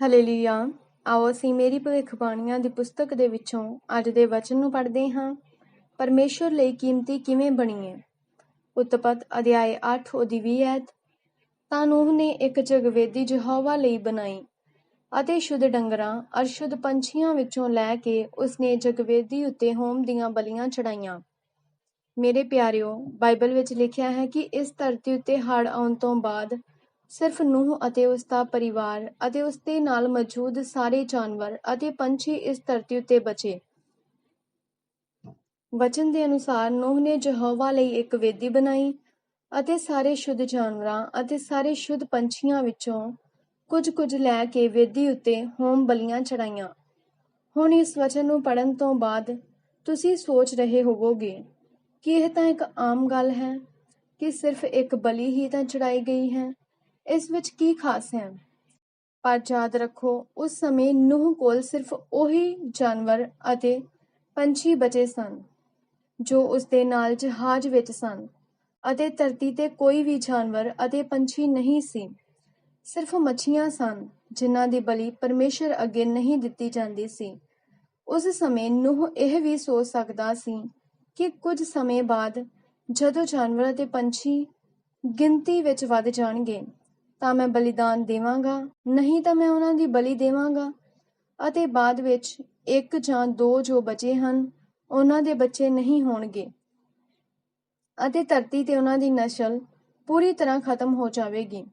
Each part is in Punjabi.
ਹਾਲੇਲੂਇਆ, ਆਓ ਅਸੀਂ ਮੇਰੀ ਭਵਿੱਖਬਾਣੀਆਂ ਦੀ ਪੁਸਤਕ ਦੇ ਵਿੱਚੋਂ ਅੱਜ ਦੇ ਵਚਨ ਨੂੰ ਪੜ੍ਹਦੇ ਹਾਂ। ਪਰਮੇਸ਼ਵਰ ਲਈ ਕੀਮਤੀ ਕਿਵੇਂ ਬਣੀਏ ਉਤਪਤ ਅਧਿਆਇ 8 ਉਹਦੀ 20 ਐਤ। ਤਾਂ ਨੂਹ ਨੇ ਇੱਕ ਜਗਵੇਦੀ ਯਹੋਵਾ ਲਈ ਬਣਾਈ ਅਤੇ ਸ਼ੁੱਧ ਡੰਗਰਾਂ, ਅਰਸ਼ੁੱਧ ਪੰਛੀਆਂ ਵਿੱਚੋਂ ਲੈ ਕੇ ਉਸਨੇ ਜਗਵੇਦੀ ਉੱਤੇ ਹੋਮ ਦੀਆਂ ਬਲੀਆਂ ਚੜਾਈਆਂ ਮੇਰੇ ਪਿਆਰਿਓ, ਬਾਈਬਲ ਵਿੱਚ ਲਿਖਿਆ ਹੈ ਕਿ ਇਸ ਧਰਤੀ ਉੱਤੇ ਹੜ੍ਹ ਆਉਣ ਤੋਂ ਬਾਅਦ ਸਿਰਫ ਨੂਹ ਅਤੇ ਉਸਦਾ ਪਰਿਵਾਰ ਅਤੇ ਉਸਦੇ ਨਾਲ ਮੌਜੂਦ ਸਾਰੇ ਜਾਨਵਰ ਅਤੇ ਪੰਛੀ ਇਸ ਧਰਤੀ ਉੱਤੇ ਬਚੇ। ਵਚਨ ਦੇ ਅਨੁਸਾਰ ਨੂਹ ਨੇ ਯਹੋਵਾ ਲਈ ਇੱਕ ਵੇਦੀ ਬਣਾਈ ਅਤੇ ਸਾਰੇ ਸ਼ੁੱਧ ਜਾਨਵਰਾਂ ਅਤੇ ਸਾਰੇ ਸ਼ੁੱਧ ਪੰਛੀਆਂ ਵਿੱਚੋਂ ਕੁਝ ਕੁਝ ਲੈ ਕੇ ਵੇਦੀ ਉੱਤੇ ਹੋਮ ਬਲੀਆਂ ਚੜਾਈਆਂ ਹੁਣ ਇਸ ਵਚਨ ਨੂੰ ਪੜਨ ਤੋਂ ਬਾਅਦ ਤੁਸੀਂ ਸੋਚ ਰਹੇ ਹੋਵੋਗੇ ਕਿ ਇਹ ਤਾਂ ਇੱਕ ਆਮ ਗੱਲ ਹੈ ਕਿ ਸਿਰਫ ਇੱਕ ਬਲੀ ਹੀ ਤਾਂ ਚੜਾਈ ਗਈ ਹੈ। ਇਸ ਵਿੱਚ ਕੀ ਖਾਸ ਹੈ? ਪਰ ਯਾਦ ਰੱਖੋ, ਉਸ ਸਮੇਂ ਨੂਹ ਕੋਲ ਸਿਰਫ ਉਹੀ ਜਾਨਵਰ ਅਤੇ ਪੰਛੀ ਬਚੇ ਸਨ, ਜੋ ਉਸ ਦੇ ਨਾਲ ਜਹਾਜ਼ ਵਿੱਚ ਸਨ ਅਤੇ ਧਰਤੀ ਤੇ ਕੋਈ ਵੀ ਜਾਨਵਰ ਅਤੇ ਪੰਛੀ ਨਹੀਂ ਸੀ। ਸਿਰਫ ਮੱਛੀਆਂ ਸਨ, ਜਿਨ੍ਹਾਂ ਦੀ ਬਲੀ ਪਰਮੇਸ਼ਰ ਅੱਗੇ ਨਹੀਂ ਦਿੱਤੀ ਜਾਂਦੀ ਸੀ। ਉਸ ਸਮੇਂ ਨੂਹ ਇਹ ਵੀ ਸੋਚ ਸਕਦਾ ਸੀ ਕਿ ਕੁਝ ਸਮੇਂ ਬਾਅਦ ਜਦੋਂ ਜਾਨਵਰ ਅਤੇ ਪੰਛੀ ਗਿਣਤੀ ਵਿੱਚ ਵੱਧ ਜਾਣਗੇ ਤਾਂ ਮੈਂ ਬਲੀਦਾਨ ਦੇਵਾਂਗਾ, ਨਹੀਂ ਤਾਂ ਮੈਂ ਉਹਨਾਂ ਦੀ ਬਲੀ ਦੇਵਾਂਗਾ। ਅਤੇ ਬਾਅਦ ਵਿੱਚ ਇੱਕ ਜਾਂ ਦੋ ਜੋ ਬਚੇ ਹਨ, ਉਹਨਾਂ ਦੇ ਬੱਚੇ ਨਹੀਂ ਹੋਣਗੇ। ਅਤੇ ਧਰਤੀ ਤੇ ਉਹਨਾਂ ਦੀ ਨਸਲ ਪੂਰੀ ਤਰ੍ਹਾਂ ਖਤਮ ਹੋ ਜਾਵੇਗੀ।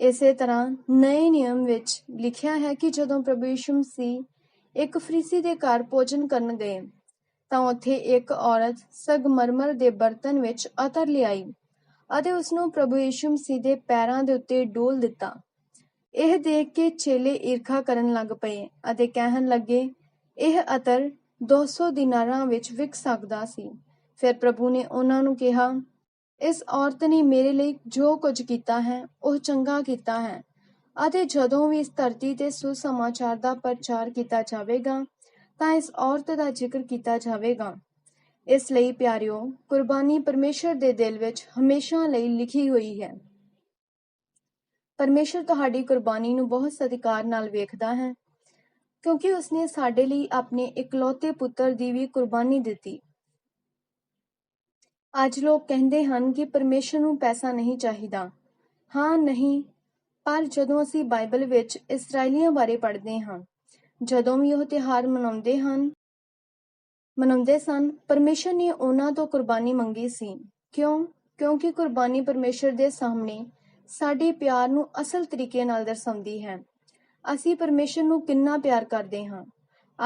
ਇਸੇ ਤਰ੍ਹਾਂ ਨਵੇਂ ਨਿਯਮ ਵਿੱਚ ਲਿਖਿਆ ਹੈ ਕਿ ਜਦੋਂ ਪ੍ਰਭੂ ਯਿਸੂ ਮਸੀਹ ਇੱਕ ਫਰੀਸੀ ਦੇ ਘਰ ਭੋਜਨ ਕਰਨ ਗਏ, ਤਾਂ ਉੱਥੇ ਇੱਕ ਔਰਤ ਸਗਮਰਮਰ ਦੇ ਬਰਤਨ ਵਿੱਚ ਅਤਰ ਲਿਆਈ। ਅਤੇ ਉਸਨੂੰ ਪ੍ਰਭੂ ਯਿਸੂ ਮਸੀਹ ਦੇ ਪੈਰਾਂ ਦੇ ਉੱਤੇ ਡੋਲ ਦਿੱਤਾ। ਇਹ ਦੇਖ ਕੇ ਚੇਲੇ ਈਰਖਾ ਕਰਨ ਲੱਗ ਪਏ ਅਤੇ ਕਹਿਣ ਲੱਗੇ, ਇਹ ਅਤਰ 200 ਦਿਨਾਰਾਂ ਵਿੱਚ ਵਿਕ ਸਕਦਾ ਸੀ। ਫਿਰ ਪ੍ਰਭੂ ਨੇ ਉਹਨਾਂ ਨੂੰ ਕਿਹਾ, ਇਸ ਔਰਤ ਨੇ ਮੇਰੇ ਲਈ ਜੋ ਕੁਝ ਕੀਤਾ ਹੈ, ਉਹ ਚੰਗਾ ਕੀਤਾ ਹੈ ਅਤੇ ਜਦੋਂ ਵੀ ਇਸ ਧਰਤੀ ਤੇ ਸੁਸਮਾਚਾਰ ਦਾ ਪ੍ਰਚਾਰ ਕੀਤਾ ਜਾਵੇਗਾ, ਤਾਂ ਇਸ ਔਰਤ ਦਾ ਜ਼ਿਕਰ ਕੀਤਾ ਜਾਵੇਗਾ। ਇਸ ਲਈ ਪਿਆਰਿਓ, ਕੁਰਬਾਨੀ ਪਰਮੇਸ਼ਰ ਦੇ ਦਿਲ ਵਿੱਚ ਹਮੇਸ਼ਾ ਲਈ ਲਿਖੀ ਹੋਈ ਹੈ। ਪਰਮੇਸ਼ਰ ਤੁਹਾਡੀ ਕੁਰਬਾਨੀ ਨੂੰ ਬਹੁਤ ਸਤਿਕਾਰ ਨਾਲ ਵੇਖਦਾ ਹੈ, ਕਿਉਂਕਿ ਉਸਨੇ ਸਾਡੇ ਲਈ ਆਪਣੇ ਇਕਲੌਤੇ ਪੁੱਤਰ ਦੀ ਵੀ ਕੁਰਬਾਨੀ ਦਿੱਤੀ। ਅੱਜ ਲੋਕ ਕਹਿੰਦੇ ਹਨ ਕਿ ਪਰਮੇਸ਼ਰ ਨੂੰ ਪੈਸਾ ਨਹੀਂ ਚਾਹੀਦਾ। ਹਾਂ, ਨਹੀਂ, ਪਰ ਜਦੋਂ ਅਸੀਂ ਬਾਈਬਲ ਵਿੱਚ ਇਸرائیਲੀਆਂ ਬਾਰੇ ਪੜ੍ਹਦੇ ਹਾਂ, ਜਦੋਂ ਵੀ ਉਹ ਤਿਹਾਰ ਮਨਾਉਂਦੇ ਹਨ ਮਨਾਉਂਦੇ ਸਨ। ਪਰਮੇਸ਼ਰ ਨੇ ਉਹਨਾਂ ਤੋਂ ਕੁਰਬਾਨੀ ਮੰਗੀ ਸੀ। ਕਿਉਂ? ਕਿਉਂਕਿ ਕੁਰਬਾਨੀ ਪਰਮੇਸ਼ਰ ਦੇ ਸਾਹਮਣੇ ਸਾਡੇ ਪਿਆਰ ਨੂੰ ਅਸਲ ਤਰੀਕੇ ਨਾਲ ਦਰਸਾਉਂਦੀ ਹੈ। ਅਸੀਂ ਪਰਮੇਸ਼ਰ ਨੂੰ ਕਿੰਨਾ ਪਿਆਰ ਕਰਦੇ ਹਾਂ।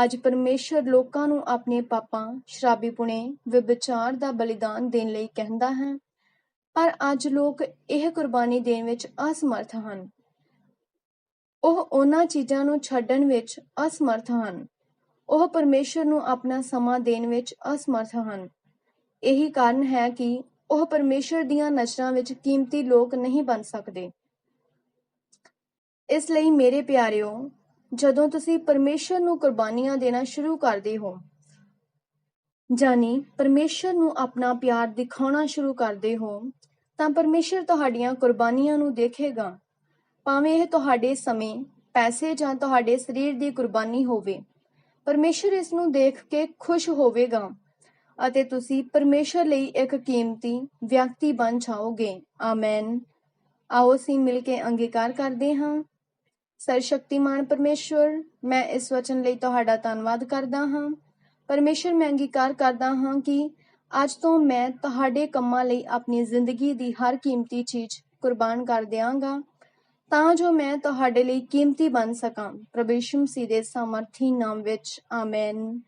ਅੱਜ ਪਰਮੇਸ਼ਰ ਲੋਕਾਂ ਨੂੰ ਆਪਣੇ ਪਾਪਾਂ ਸ਼ਰਾਬੀਪੁਣੇ ਵਿਭਚਾਰ ਦਾ ਬਲੀਦਾਨ ਦੇਣ ਲਈ ਕਹਿੰਦਾ ਹੈ। ਪਰ ਅੱਜ ਲੋਕ ਇਹ ਕੁਰਬਾਨੀ ਦੇਣ ਵਿੱਚ ਅਸਮਰਥ ਹਨ। ਉਹ ਉਹਨਾਂ ਚੀਜ਼ਾਂ ਨੂੰ ਛੱਡਣ ਵਿੱਚ ਅਸਮਰਥ ਹਨ। ਉਹ ਪਰਮੇਸ਼ਰ ਨੂੰ ਆਪਣਾ ਸਮਾਂ ਦੇਣ ਵਿੱਚ ਅਸਮਰਥ ਹਨ। ਇਹੀ ਕਾਰਨ ਹੈ ਕਿ ਉਹ ਪਰਮੇਸ਼ਰ ਦੀਆਂ ਨਜ਼ਰਾਂ ਵਿੱਚ ਕੀਮਤੀ ਲੋਕ ਨਹੀਂ ਬਣ ਸਕਦੇ। ਇਸ ਲਈ ਮੇਰੇ ਪਿਆਰਿਓ, ਜਦੋਂ ਤੁਸੀਂ ਪਰਮੇਸ਼ਰ ਨੂੰ ਕੁਰਬਾਨੀਆਂ ਦੇਣਾ ਸ਼ੁਰੂ ਕਰਦੇ ਹੋ ਜਾਨੀ ਪਰਮੇਸ਼ਰ ਨੂੰ ਆਪਣਾ ਪਿਆਰ ਦਿਖਾਉਣਾ ਸ਼ੁਰੂ ਕਰਦੇ ਹੋ, ਤਾਂ ਪਰਮੇਸ਼ਰ ਤੁਹਾਡੀਆਂ ਕੁਰਬਾਨੀਆਂ ਨੂੰ ਦੇਖੇਗਾ। ਭਾਵੇਂ ਇਹ ਤੁਹਾਡੇ ਸਮੇਂ, ਪੈਸੇ ਜਾਂ ਤੁਹਾਡੇ ਸਰੀਰ ਦੀ ਕੁਰਬਾਨੀ ਹੋਵੇ ਪਰਮੇਸ਼ਰ ਇਸ ਨੂੰ ਦੇਖ ਕੇ ਖੁਸ਼ ਹੋਵੇਗਾ ਅਤੇ ਤੁਸੀਂ ਪਰਮੇਸ਼ਰ ਲਈ ਇੱਕ ਕੀਮਤੀ ਵਿਅਕਤੀ ਬਣ ਜਾਓਗੇ। ਆਮੇਨ। ਆਓ ਅਸੀਂ ਮਿਲ ਕੇ ਅੰਗੀਕਾਰ ਕਰਦੇ ਹਾਂ। ਸਰਸ਼ਕਤੀਮਾਨ ਪਰਮੇਸ਼ਵਰ, ਮੈਂ ਇਸ ਵਚਨ ਲਈ ਤੁਹਾਡਾ ਧੰਨਵਾਦ ਕਰਦਾ ਹਾਂ। ਪਰਮੇਸ਼ਰ, ਮੈਂ ਅੰਗੀਕਾਰ ਕਰਦਾ ਹਾਂ ਕਿ ਅੱਜ ਤੋਂ ਮੈਂ ਤੁਹਾਡੇ ਕੰਮਾਂ ਲਈ ਆਪਣੀ ਜ਼ਿੰਦਗੀ ਦੀ ਹਰ ਕੀਮਤੀ ਚੀਜ਼ ਕੁਰਬਾਨ ਕਰ ਦਿਆਂਗਾ। ਤਾਂ ਜੋ ਮੈਂ ਤੁਹਾਡੇ ਲਈ ਕੀਮਤੀ ਬਣ ਸਕਾਂ। ਪ੍ਰਭੂ ਯਿਸੂ ਮਸੀਹ ਦੇ ਸਮਰਥੀ ਨਾਮ ਵਿੱਚ ਆਮੇਨ